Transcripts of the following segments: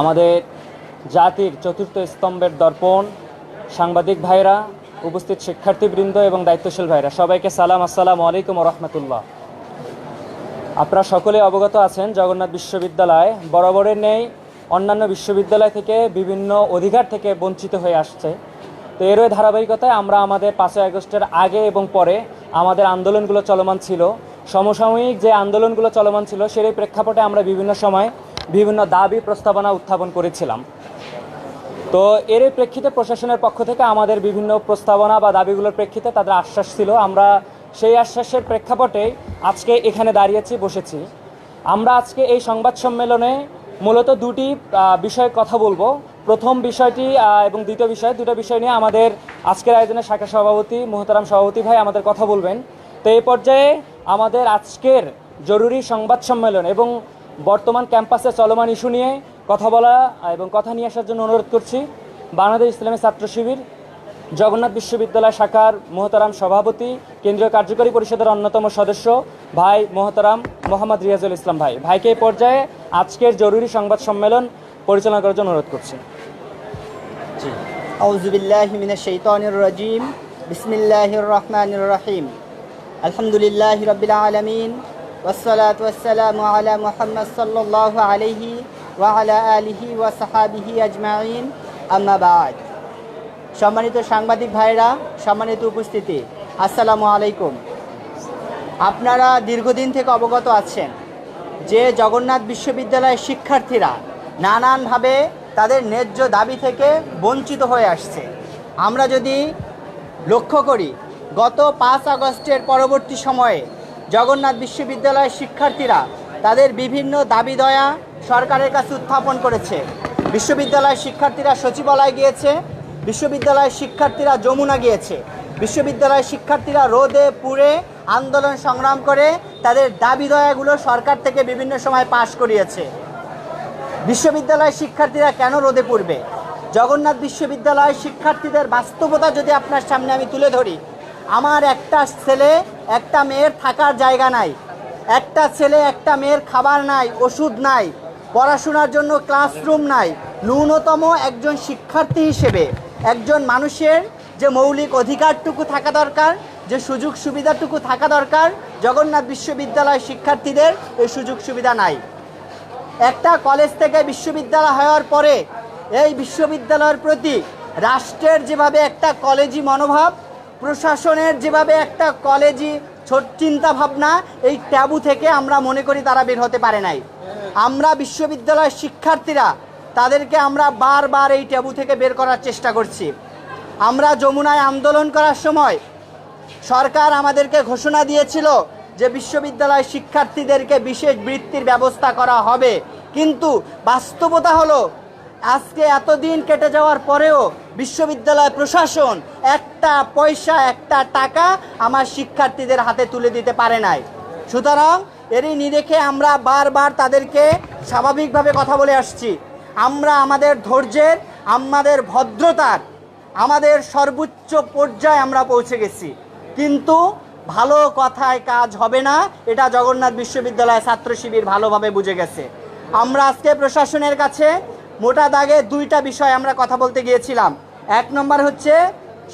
আমাদের জাতির চতুর্থ স্তম্ভের দর্পণ সাংবাদিক ভাইরা, উপস্থিত শিক্ষার্থীবৃন্দ এবং দায়িত্বশীল ভাইরা, সবাইকে সালাম, আসসালামু আলাইকুম রহমতুল্লাহ। আপনারা সকলে অবগত আছেন, জগন্নাথ বিশ্ববিদ্যালয় বরাবরের নেই, অন্যান্য বিশ্ববিদ্যালয় থেকে বিভিন্ন অধিকার থেকে বঞ্চিত হয়ে আসছে। তো এরই ধারাবাহিকতায় আমরা আমাদের পাঁচই আগস্টের আগে এবং পরে আমাদের আন্দোলনগুলো চলমান ছিল। সমসাময়িক যে আন্দোলনগুলো চলমান ছিল, সেই প্রেক্ষাপটে আমরা বিভিন্ন সময় বিভিন্ন দাবি প্রস্তাবনা উত্থাপন করেছিলাম। তো এর প্রেক্ষিতে প্রশাসনের পক্ষ থেকে আমাদের বিভিন্ন প্রস্তাবনা বা দাবিগুলোর প্রেক্ষিতে তাদের আশ্বাস ছিল। আমরা সেই আশ্বাসের প্রেক্ষাপটে আজকে এখানে দাঁড়িয়েছি, বসেছি। আমরা আজকে এই সংবাদ সম্মেলনে মূলত দুটি বিষয়ে কথা বলব। প্রথম বিষয়টি এবং দ্বিতীয় বিষয়, দুটো বিষয় নিয়ে আমাদের আজকের আয়োজনে শাখা সভাপতি, মোহতারাম সভাপতি ভাই আমাদের কথা বলবেন। তো এই পর্যায়ে আমাদের আজকের জরুরি সংবাদ সম্মেলন এবং বর্তমান ক্যাম্পাসে চলমান ইস্যু নিয়ে কথা বলা এবং কথা নিয়ে আসার জন্য অনুরোধ করছি। বাংলাদেশ ইসলামী ছাত্র শিবির, জগন্নাথ বিশ্ববিদ্যালয় শাখার মোহতারাম সভাপতি, কেন্দ্রীয় কার্যকরী পরিষদের অন্যতম সদস্য ভাই মোহতারাম মোহাম্মদ রিয়াজুল ইসলাম ভাই। ভাইকে এই পর্যায়ে আজকের জরুরি সংবাদ সম্মেলন পরিচালনা করার জন্য অনুরোধ করছি। বিসমিল্লাহির রহমানির রহিম। আলহামদুলিল্লাহ রবিলাম بسم الله الرحمن الرحيم الحمد لله رب العالمين والصلاة والسلام على محمد صلى الله عليه وعلى آله وصحابه أجمعين أما بعد সম্মানিত সাংবাদিক ভাইরা সম্মানিত উপস্থিতি আসসালামু আলাইকুম আপনারা দীর্ঘদিন থেকে অবগত আছেন যে জগন্নাথ বিশ্ববিদ্যালয়ের শিক্ষার্থীরা নানানভাবে তাদের ন্যায্য দাবি থেকে বঞ্চিত হয়ে আসছে আমরা যদি লক্ষ্য করি গত পাঁচ আগস্টের পরবর্তী সময়ে জগন্নাথ বিশ্ববিদ্যালয়ের শিক্ষার্থীরা তাদের বিভিন্ন দাবি দয়া সরকারের কাছে উত্থাপন করেছে। বিশ্ববিদ্যালয়ের শিক্ষার্থীরা সচিবালয় গিয়েছে, বিশ্ববিদ্যালয়ের শিক্ষার্থীরা যমুনা গিয়েছে, বিশ্ববিদ্যালয়ের শিক্ষার্থীরা রোদে পুড়ে আন্দোলন সংগ্রাম করে তাদের দাবি দয়াগুলো সরকার থেকে বিভিন্ন সময় পাশ করিয়েছে। বিশ্ববিদ্যালয়ের শিক্ষার্থীরা কেন রোদে পড়বে? জগন্নাথ বিশ্ববিদ্যালয়ের শিক্ষার্থীদের বাস্তবতা যদি আপনার সামনে আমি তুলে ধরি আমার একটা ছেলে, একটা মেয়ের থাকার জায়গা নাই। একটা ছেলে, একটা মেয়ের খাবার নাই, ওষুধ নাই, পড়াশোনার জন্য ক্লাসরুম নাই, ন্যূনতম একজন শিক্ষার্থী হিসেবে, একজন মানুষের যে মৌলিক অধিকারটুকু থাকা দরকার, যে সুযোগ সুবিধাটুকু থাকা দরকার, জগন্নাথ বিশ্ববিদ্যালয় শিক্ষার্থীদের এই সুযোগ সুবিধা নাই। একটা কলেজ থেকে বিশ্ববিদ্যালয় হওয়ার পরে এই বিশ্ববিদ্যালয়ের প্রতি রাষ্ট্রের যেভাবে একটা কলেজি মনোভাব প্রশাসনের যেভাবে একটা কলেজি ছোট চিন্তা ভাবনা, এই ট্যাবু থেকে আমরা মনে করি তারা বের হতে পারে নাই। আমরা বিশ্ববিদ্যালয়ের শিক্ষার্থীরা, তাদেরকে আমরা বারবার এই ট্যাবু থেকে বের করার চেষ্টা করছি। আমরা যমুনায় আন্দোলন করার সময় সরকার আমাদেরকে ঘোষণা দিয়েছিল যে বিশ্ববিদ্যালয় শিক্ষার্থীদেরকে বিশেষ বৃত্তির ব্যবস্থা করা হবে। কিন্তু বাস্তবতা হলো আজকে এতদিন কেটে যাওয়ার পরেও বিশ্ববিদ্যালয় প্রশাসন একটা পয়সা, একটা টাকা আমার শিক্ষার্থীদের হাতে তুলে দিতে পারে নাই। সুতরাং এরই নিরেখে আমরা বারবার তাদেরকে স্বাভাবিকভাবে কথা বলে আসছি। আমরা আমাদের ধৈর্যের, আমাদের ভদ্রতার, আমাদের সর্বোচ্চ পর্যায়ে আমরা পৌঁছে গেছি। কিন্তু ভালো কথায় কাজ হবে না, এটা জগন্নাথ বিশ্ববিদ্যালয় ছাত্র শিবির ভালোভাবে বুঝে গেছে। আমরা আজকে প্রশাসনের কাছে মোটা দাগে দুইটা বিষয় আমরা কথা বলতে গিয়েছিলাম। এক নম্বর হচ্ছে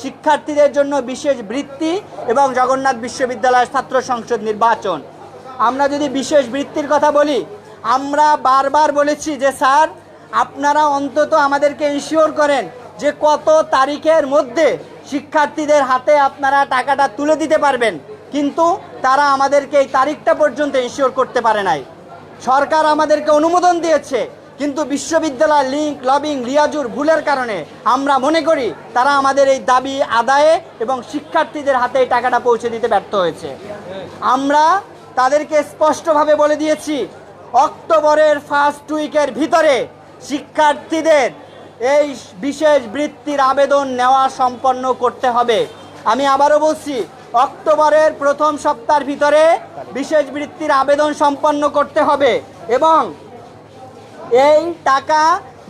শিক্ষার্থীদের জন্য বিশেষ বৃত্তি এবং জগন্নাথ বিশ্ববিদ্যালয়ের ছাত্র সংসদ নির্বাচন। আমরা যদি বিশেষ বৃত্তির কথা বলি, আমরা বারবার বলেছি যে, স্যার, আপনারা অন্তত আমাদেরকে ইনশিওর করেন যে কত তারিখের মধ্যে শিক্ষার্থীদের হাতে আপনারা টাকাটা তুলে দিতে পারবেন। কিন্তু তারা আমাদেরকে এই তারিখটা পর্যন্ত ইনশিওর করতে পারে নাই। সরকার আমাদেরকে অনুমোদন দিয়েছে কিন্তু বিশ্ববিদ্যালয় লিঙ্ক, লবিং, রিয়াজুর ভুলের কারণে আমরা মনে করি তারা আমাদের এই দাবি আদায়ে এবং শিক্ষার্থীদের হাতে এই টাকাটা পৌঁছে দিতে ব্যর্থ হয়েছে। আমরা তাদেরকে স্পষ্টভাবে বলে দিয়েছি, অক্টোবরের ফার্স্ট উইকের ভিতরে শিক্ষার্থীদের এই বিশেষ বৃত্তির আবেদন নেওয়া সম্পন্ন করতে হবে। আমি আবারও বলছি, অক্টোবরের প্রথম সপ্তাহের ভিতরে বিশেষ বৃত্তির আবেদন সম্পন্ন করতে হবে এবং এই টাকা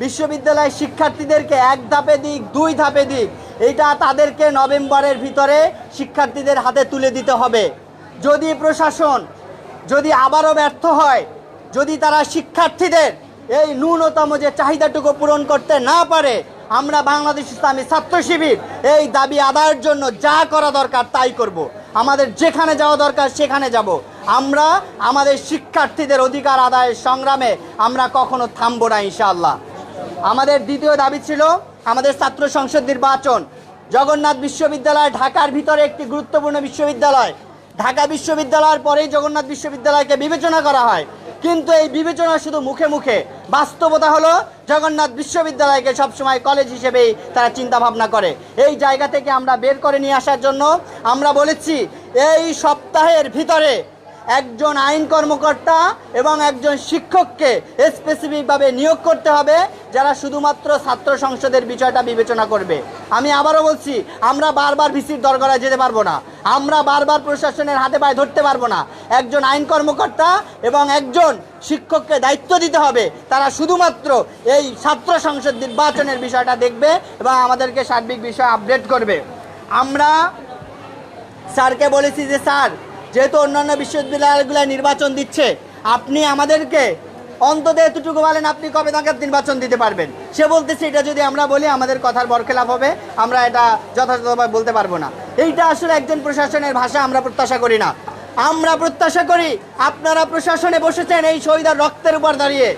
বিশ্ববিদ্যালয়ের শিক্ষার্থীদেরকে এক ধাপে দিক, দুই ধাপে দিক। এইটা তাদেরকে নভেম্বরের ভিতরে শিক্ষার্থীদের হাতে তুলে দিতে হবে। যদি প্রশাসন যদি আবারও ব্যর্থ হয়, যদি তারা শিক্ষার্থীদের এই ন্যূনতম যে চাহিদাটুকু পূরণ করতে না পারে, আমরা বাংলাদেশ ইসলামী ছাত্র শিবির এই দাবি আদায়ের জন্য যা করা দরকার তাই করব। আমাদের যেখানে যাওয়া দরকার সেখানে যাব। আমরা আমাদের শিক্ষার্থীদের অধিকার আদায়ের সংগ্রামে আমরা কখনো থামবো না, ইনশাআল্লাহ। আমাদের দ্বিতীয় দাবি ছিল আমাদের ছাত্র সংসদ নির্বাচন। জগন্নাথ বিশ্ববিদ্যালয় ঢাকার ভিতরে একটি গুরুত্বপূর্ণ বিশ্ববিদ্যালয়। ঢাকা বিশ্ববিদ্যালয়ের পরেই জগন্নাথ বিশ্ববিদ্যালয়কে বিবেচনা করা হয়। কিন্তু এই বিবেচনা শুধু মুখে মুখে। বাস্তবতা হলো জগন্নাথ বিশ্ববিদ্যালয়কে সবসময় কলেজ হিসেবেই তারা চিন্তা ভাবনা করে। এই জায়গা থেকে আমরা বের করে নিয়ে আসার জন্য আমরা বলেছি, এই সপ্তাহের ভিতরে একজন আইন কর্মকর্তা এবং একজন শিক্ষককে স্পেসিফিকভাবে নিয়োগ করতে হবে, যারা শুধুমাত্র ছাত্র সংসদের বিষয়টা বিবেচনা করবে। আমি আবারও বলছি, আমরা বারবার ভিসির দরগড়ায় যেতে পারব না। আমরা বারবার প্রশাসনের হাতে পায়ে ধরতে পারব না। একজন আইন কর্মকর্তা এবং একজন শিক্ষককে দায়িত্ব দিতে হবে। তারা শুধুমাত্র এই ছাত্র সংসদ নির্বাচনের বিষয়টা দেখবে এবং আমাদেরকে সার্বিক বিষয় আপডেট করবে। আমরা স্যারকে বলেছি যে, স্যার যেহেতু অন্যান্য বিশ্ববিদ্যালয়গুলো নির্বাচন দিচ্ছে, আপনি আমাদেরকে অন্তত এতটুকু বলেন আপনি কবে নাগাদ নির্বাচন দিতে পারবেন। সে বলতেছে, এটা যদি আমরা বলি, আমাদের কথার বরখেলাপ হবে, আমরা এটা যথাযথভাবে বলতে পারব না। এইটা আসলে একজন প্রশাসনের ভাষা, আমরা প্রত্যাশা করি না। আমরা প্রত্যাশা করি আপনারা প্রশাসনে বসেছেন এই শহীদার রক্তের উপর দাঁড়িয়ে।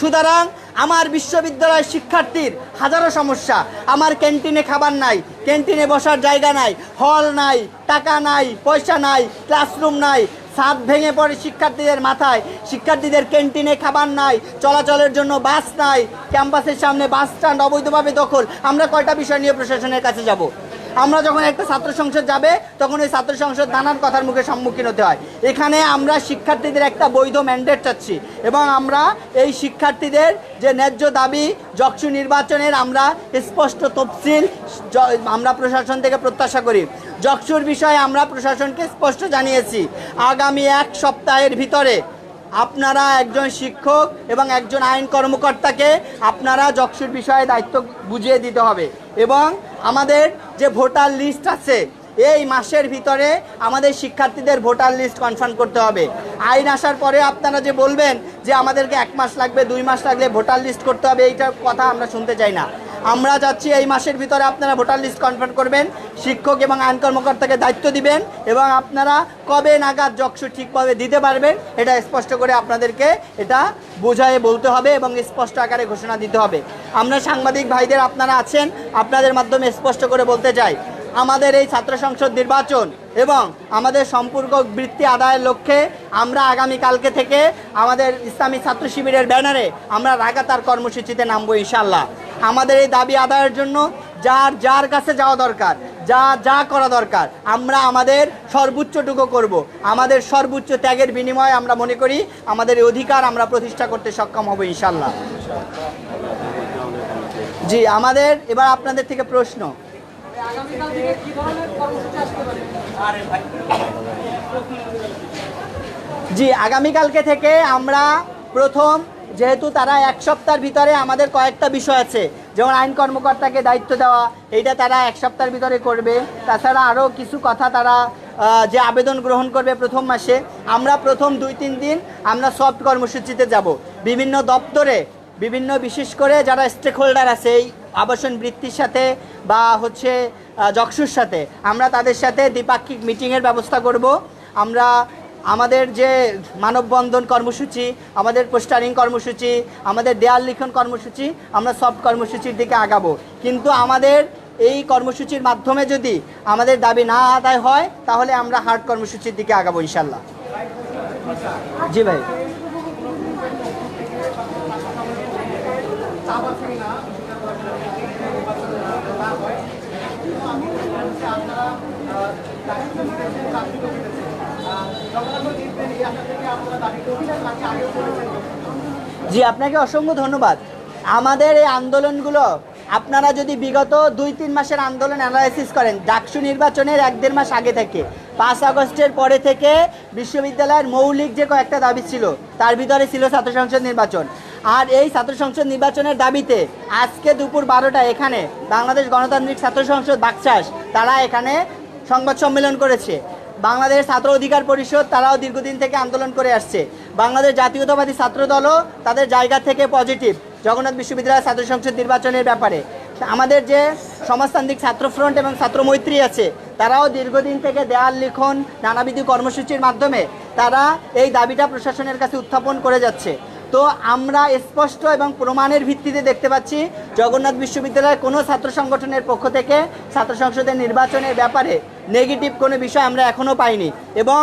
সুতরাং আমার বিশ্ববিদ্যালয়ের শিক্ষার্থীর হাজারো সমস্যা। আমার ক্যান্টিনে খাবার নাই, ক্যান্টিনে বসার জায়গা নাই, হল নাই, টাকা নাই, পয়সা নাই, ক্লাসরুম নাই, ছাদ ভেঙে পড়ে শিক্ষার্থীদের মাথায়। শিক্ষার্থীদের ক্যান্টিনে খাবার নাই, চলাচলের জন্য বাস নাই, ক্যাম্পাসের সামনে বাস স্ট্যান্ড অবৈধভাবে দখল। আমরা কয়টা বিষয় নিয়ে প্রশাসনের কাছে যাব? আমরা যখন একটা ছাত্র সংসদ যাবে, তখন ওই ছাত্র সংসদ নানান কথার মুখে সম্মুখীন হতে হয়। এখানে আমরা শিক্ষার্থীদের একটা বৈধ ম্যান্ডেট চাচ্ছি এবং আমরা এই শিক্ষার্থীদের যে ন্যায্য দাবি যক্ষু নির্বাচনের আমরা স্পষ্ট তফসিল আমরা প্রশাসন থেকে প্রত্যাশা করি। যক্ষুর বিষয়ে আমরা প্রশাসনকে স্পষ্ট জানিয়েছি। আগামী এক সপ্তাহের ভিতরে আপনারা একজন শিক্ষক এবং একজন আইন কর্মকর্তাকে আপনারা যক্ষুর বিষয়ে দায়িত্ব বুঝিয়ে দিতে হবে। এবং আমাদের যে ভোটার লিস্ট আছে, এই মাসের ভিতরে আমাদের শিক্ষার্থীদের ভোটার লিস্ট কনফার্ম করতে হবে। আইন আসার পরে আপনারা যে বলবেন যে আমাদেরকে এক মাস লাগবে, দুই মাস লাগলে ভোটার লিস্ট করতে হবে এইটার কথা আমরা শুনতে চাই না। আমরা যাচ্ছি এই মাসের ভিতরে আপনারা ভোটার লিস্ট কনফার্ম করবেন, শিক্ষক এবং আইন কর্মকর্তাকে দায়িত্ব দিবেন এবং আপনারা কবে নাগাদ যক্ষু ঠিকভাবে দিতে পারবেন এটা স্পষ্ট করে আপনাদেরকে এটা বোঝায় বলতে হবে এবং স্পষ্ট আকারে ঘোষণা দিতে হবে। আমরা সাংবাদিক ভাইদের আপনারা আছেন, আপনাদের মাধ্যমে স্পষ্ট করে বলতে চাই আমাদের এই ছাত্র সংসদ নির্বাচন এবং আমাদের সম্পর্ক বৃত্তি আদায়ের লক্ষ্যে আমরা আগামী কালকে থেকে আমাদের ইসলামী ছাত্র শিবিরের ব্যানারে আমরা লাগাতার কর্মসূচিতে নামবো ইনশাল্লাহ আমাদের এই দাবি আদায়ের জন্য যার যার কাছে যাওয়া দরকার, যা যা করা দরকার, আমরা আমাদের সর্বোচ্চটুকু করব। আমাদের সর্বোচ্চ ত্যাগের বিনিময়ে আমরা মনে করি আমাদের অধিকার আমরা প্রতিষ্ঠা করতে সক্ষম হব ইনশাল্লাহ জি, আমাদের, এবার আপনাদের থেকে প্রশ্ন। জি আগামীকালকে থেকে আমরা প্রথম যেহেতু তারা এক সপ্তাহের ভিতরে আমাদের কয়েকটা বিষয় আছে যেমন আইন কর্মকর্তাকে দায়িত্ব দেওয়া এইটা তারা এক সপ্তাহের ভিতরে করবে। তাছাড়া আরও কিছু কথা তারা যে আবেদন গ্রহণ করবে প্রথম মাসে আমরা প্রথম দুই তিন দিন আমরা সফট কর্মসূচিতে যাব। বিভিন্ন দপ্তরে বিভিন্ন, বিশেষ করে যারা স্টেক হোল্ডার আছে এই আবাসন বৃত্তির সাথে বা হচ্ছে যক্ষুর সাথে, আমরা তাদের সাথে দ্বিপাক্ষিক মিটিংয়ের ব্যবস্থা করব। আমরা আমাদের যে মানববন্ধন কর্মসূচি, আমাদের পোস্টারিং কর্মসূচি, আমাদের দেয়াল লিখন কর্মসূচি, আমরা সব কর্মসূচির দিকে আগাবো। কিন্তু আমাদের এই কর্মসূচির মাধ্যমে যদি আমাদের দাবি না আদায় হয়, তাহলে আমরা হার্ড কর্মসূচির দিকে আগাবো ইনশাল্লাহ। জি ভাই। জি, আপনাকে অসংখ্য ধন্যবাদ। আমাদের এই আন্দোলনগুলো, আপনারা যদি বিগত দুই, তিন মাসের আন্দোলন অ্যানালাইসিস করেন, ডাকসু নির্বাচনের এক, দেড় মাস আগে থেকে, পাঁচ আগস্টের পরে থেকে বিশ্ববিদ্যালয়ের মৌলিক যে কয়েকটা দাবি ছিল, তার ভিতরে ছিল ছাত্র সংসদ নির্বাচন। আর এই ছাত্র সংসদ নির্বাচনের দাবিতে আজকে দুপুর বারোটা এখানে বাংলাদেশ গণতান্ত্রিক ছাত্র সংসদ বাকচাস, তারা এখানে সংবাদ সম্মেলন করেছে। বাংলাদেশ ছাত্র অধিকার পরিষদ, তারাও দীর্ঘদিন থেকে আন্দোলন করে আসছে। বাংলাদেশ জাতীয়তাবাদী ছাত্র দলও তাদের জায়গা থেকে পজিটিভ জগন্নাথ বিশ্ববিদ্যালয়ের ছাত্র সংসদ নির্বাচনের ব্যাপারে। আমাদের যে সমাজতান্ত্রিক ছাত্র ফ্রন্ট এবং ছাত্র মৈত্রী আছে, তারাও দীর্ঘদিন থেকে দেয়াল লিখন, নানাবিধি কর্মসূচির মাধ্যমে তারা এই দাবিটা প্রশাসনের কাছে উত্থাপন করে যাচ্ছে। তো আমরা স্পষ্ট এবং প্রমাণের ভিত্তিতে দেখতে পাচ্ছি জগন্নাথ বিশ্ববিদ্যালয়ের কোনো ছাত্র সংগঠনের পক্ষ থেকে ছাত্র সংসদের নির্বাচনের ব্যাপারে নেগেটিভ কোনো বিষয় আমরা এখনও পাইনি। এবং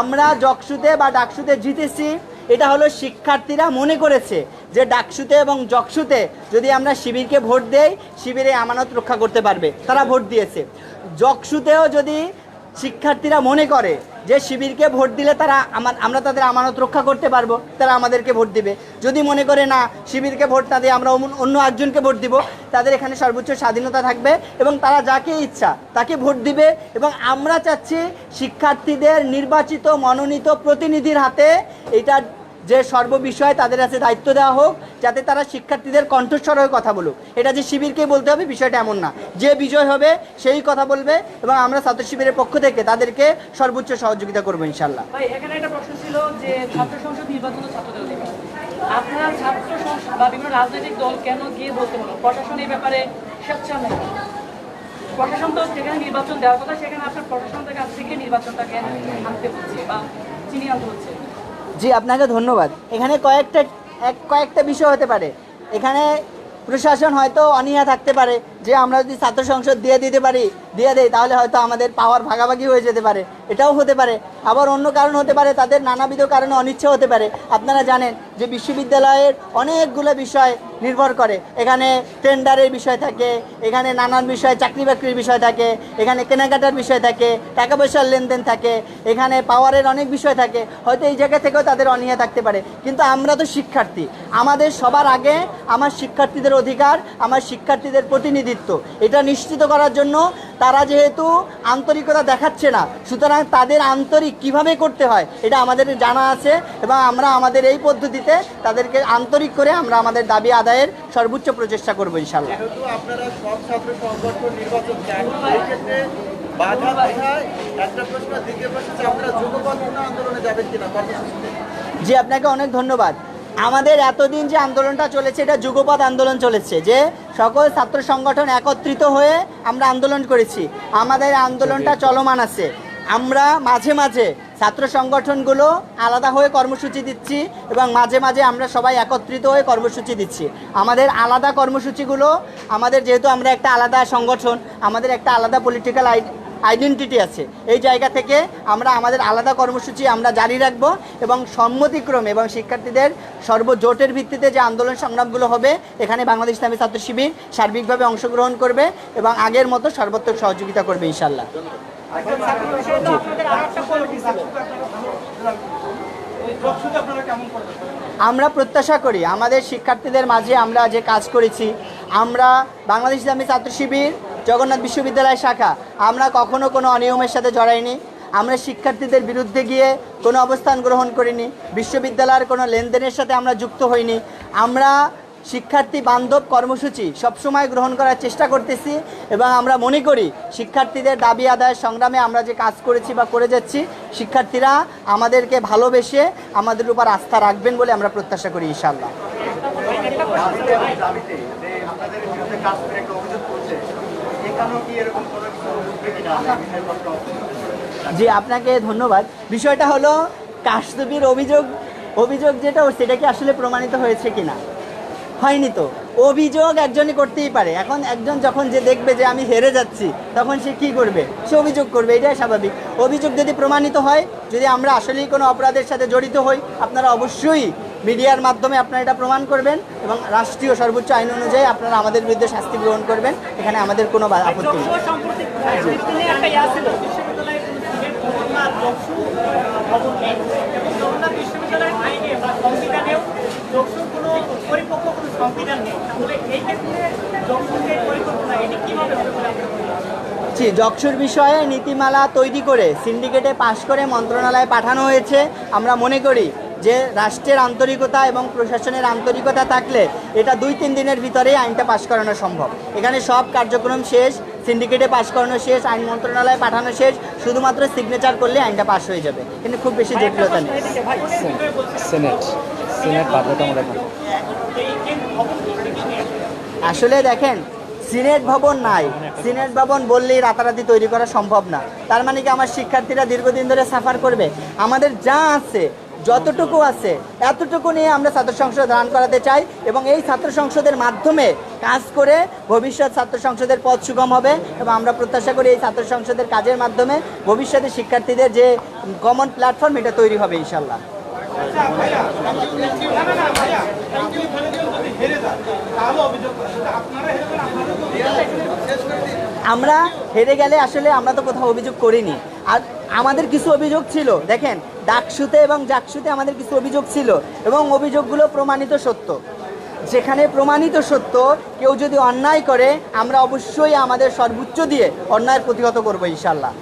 আমরা জকসুতে বা ডাকসুতে জিতেছি, এটা হলো শিক্ষার্থীরা মনে করেছে যে ডাকসুতে এবং জকসুতে যদি আমরা শিবিরকে ভোট দেই, শিবিরে আমানত রক্ষা করতে পারবে, তারা ভোট দিয়েছে। জকসুতেও যদি শিক্ষার্থীরা মনে করে যে শিবিরকে ভোট দিলে তারা আমার আমরা তাদের আমানত রক্ষা করতে পারব, তারা আমাদেরকে ভোট দিবে। যদি মনে করে না, শিবিরকে ভোট না দিয়ে আমরা অন্য একজনকে ভোট দিব, তাদের এখানে সর্বোচ্চ স্বাধীনতা থাকবে এবং তারা যাকে ইচ্ছা তাকে ভোট দিবে এবং আমরা চাচ্ছি শিক্ষার্থীদের নির্বাচিত মনোনীত প্রতিনিধির হাতে এটা যে সর্ববিষয়ে তাদের কাছে দায়িত্ব দেওয়া হোক, যাতে তারা শিক্ষার্থীদের কণ্ঠস্বর হয়ে কথা বলুক। এটা যে শিবিরকেই বলতে হবে, বিষয়টা এমন না। যে বিজয় হবে, সেই কথা বলবে এবং আমরা ছাত্র শিবিরের পক্ষ থেকে তাদেরকে সর্বোচ্চ সহযোগিতা করব ইনশাল্লাহ নির্বাচন দেওয়ার কথা, সেখানে আপনার প্রশাসনের কাছ থেকে নির্বাচনটাকে আনতে হচ্ছে বা চিনিয়ে আনতে হচ্ছে। জি, আপনাকে ধন্যবাদ। এখানে কয়েকটা, এক, কয়েকটা বিষয় হতে পারে। এখানে প্রশাসন হয়তো অনীহা থাকতে পারে। যে আমরা যদি ছাত্র সংসদ দিয়ে দিতে পারি, দিয়ে দেয় তাহলে হয়তো আমাদের পাওয়ার ভাগাভাগি হয়ে যেতে পারে। এটাও হতে পারে। আবার অন্য কারণ হতে পারে, তাদের নানাবিধ কারণে অনিচ্ছা হতে পারে। আপনারা জানেন যে বিশ্ববিদ্যালয়ের অনেকগুলো বিষয় নির্ভর করে। এখানে টেন্ডারের বিষয় থাকে, এখানে নানান বিষয়, চাকরি বাকরির বিষয় থাকে, এখানে কেনাকাটার বিষয় থাকে, টাকা পয়সার লেনদেন থাকে, এখানে পাওয়ারের অনেক বিষয় থাকে। হয়তো এই জায়গা থেকেও তাদের অনীহা থাকতে পারে। কিন্তু আমরা তো শিক্ষার্থী। আমাদের সবার আগে আমার শিক্ষার্থীদের অধিকার, আমার শিক্ষার্থীদের প্রতিনিধিত্ব এটা নিশ্চিত করার জন্য তারা যেহেতু আন্তরিকতা দেখাচ্ছে না সুতরাং তাদের আন্তরিক কীভাবে করতে হয় এটা আমাদের জানা আছে এবং আমরা আমাদের এই পদ্ধতিতে তাদেরকে আন্তরিক করে আমরা আমাদের দাবি আদায়ের সর্বোচ্চ প্রচেষ্টা করব ইনশাল্লাহ যেহেতু আপনারা সব ছাত্র সংগঠন নির্বাচন চান এই ক্ষেত্রে বাধা একটা প্রশ্ন দ্বিতীয় প্রশ্ন আপনারা যুগপথ আন্দোলনে যাবেন কিনা? জি আপনাকে অনেক ধন্যবাদ। আমাদের এতদিন যে আন্দোলনটা চলেছে এটা যুগপৎ আন্দোলন চলেছে যে সকল ছাত্র সংগঠন একত্রিত হয়ে আমরা আন্দোলন করেছি। আমাদের আন্দোলনটা চলমান আছে। আমরা মাঝে মাঝে ছাত্র সংগঠনগুলো আলাদা হয়ে কর্মসূচি দিচ্ছি এবং মাঝে মাঝে আমরা সবাই একত্রিত হয়ে কর্মসূচি দিচ্ছি। আমাদের আলাদা কর্মসূচিগুলো আমাদের যেহেতু আমরা একটা আলাদা সংগঠন আমাদের একটা আলাদা পলিটিক্যাল আইডেন্টিটি আছে। এই জায়গা থেকে আমরা আমাদের আলাদা কর্মসূচি আমরা জারি রাখব এবং সম্মতিক্রমে এবং শিক্ষার্থীদের সর্বজোটের ভিত্তিতে যে আন্দোলন সংগ্রামগুলো হবে, এখানে বাংলাদেশ ইসলামী ছাত্র শিবির সার্বিকভাবে অংশগ্রহণ করবে এবং আগের মতো সর্বোত্তক সহযোগিতা করবে ইনশাল্লাহ আমরা প্রত্যাশা করি, আমাদের শিক্ষার্থীদের মাঝে আমরা যে কাজ করেছি, আমরা বাংলাদেশ ইসলামী ছাত্র শিবির জগন্নাথ বিশ্ববিদ্যালয় শাখা, আমরা কখনো কোনো অনিয়মের সাথে জড়াইনি। আমরা শিক্ষার্থীদের বিরুদ্ধে গিয়ে কোনো অবস্থান গ্রহণ করিনি। বিশ্ববিদ্যালয়ের কোনো লেনদেনের সাথে আমরা যুক্ত হইনি। আমরা শিক্ষার্থী বান্ধব কর্মসূচি সবসময় গ্রহণ করার চেষ্টা করতেছি এবং আমরা মনে করি শিক্ষার্থীদের দাবি আদায়ের সংগ্রামে আমরা যে কাজ করেছি বা করে যাচ্ছি, শিক্ষার্থীরা আমাদেরকে ভালোবেসে আমাদের উপর আস্থা রাখবেন বলে আমরা প্রত্যাশা করি ইনশাল্লাহ জি, আপনাকে ধন্যবাদ। বিষয়টা হলো কাশদবির অভিযোগ অভিযোগ যেটা সেটা কি আসলে প্রমাণিত হয়েছে কিনা? হয়নি তো। অভিযোগ একজনই করতেই পারে। এখন একজন যখন যে দেখবে যে আমি হেরে যাচ্ছি, তখন সে কি করবে? সে অভিযোগ করবে, এটাই স্বাভাবিক। অভিযোগ যদি প্রমাণিত হয়, যদি আমরা আসলেই কোনো অপরাধের সাথে জড়িত হই, আপনারা অবশ্যই মিডিয়ার মাধ্যমে আপনারা এটা প্রমাণ করবেন এবং রাষ্ট্রীয় সর্বোচ্চ আইন অনুযায়ী আপনারা আমাদের বিরুদ্ধে শাস্তি গ্রহণ করবেন। এখানে আমাদের কোনো আপত্তি ইয়া? জি জকসুর বিষয়ে নীতিমালা তৈরি করে সিন্ডিকেটে পাশ করে মন্ত্রণালয়ে পাঠানো হয়েছে। আমরা মনে করি যে রাষ্ট্রের আন্তরিকতা এবং প্রশাসনের আন্তরিকতা থাকলে এটা দুই তিন দিনের ভিতরেই আইনটা পাশ করানো সম্ভব। এখানে সব কার্যক্রম শেষ সিন্ডিকেটে পাশ করানো শেষ আইন মন্ত্রণালয়ে পাঠানো শেষ শুধুমাত্র সিগনেচার করলে আইনটা পাশ হয়ে যাবে। কিন্তু খুব বেশি জটিলতা নেই। সিনেট সিনেট বাধ্যতামূলক আসলে দেখেন সিনেট ভবন নাই। সিনেট ভবন বললেই রাতারাতি তৈরি করা সম্ভব না। তার মানে কি আমার শিক্ষার্থীরা দীর্ঘদিন ধরে সাফার করবে? আমাদের যা আছে যতটুকু আছে এতটুকু নিয়ে আমরা ছাত্র সংসদ রান করাতে চাই এবং এই ছাত্র সংসদের মাধ্যমে কাজ করে ভবিষ্যৎ ছাত্র সংসদের পথ সুগম হবে এবং আমরা প্রত্যাশা করি এই ছাত্র সংসদের কাজের মাধ্যমে ভবিষ্যতে শিক্ষার্থীদের যে কমন প্ল্যাটফর্ম এটা তৈরি হবে ইনশাল্লাহ আমরা হেরে গেলে আসলে আমরা তো কোথাও অভিযোগ করিনি। আর আমাদের কিছু অভিযোগ ছিল, দেখেন, ডাকসুতে এবং জাকসুতে আমাদের কিছু অভিযোগ ছিল এবং অভিযোগগুলো প্রমাণিত সত্য। যেখানে প্রমাণিত সত্য, কেউ যদি অন্যায় করে, আমরা অবশ্যই আমাদের সর্বোচ্চ দিয়ে অন্যায়ের প্রতিহত করব ইনশাল্লাহ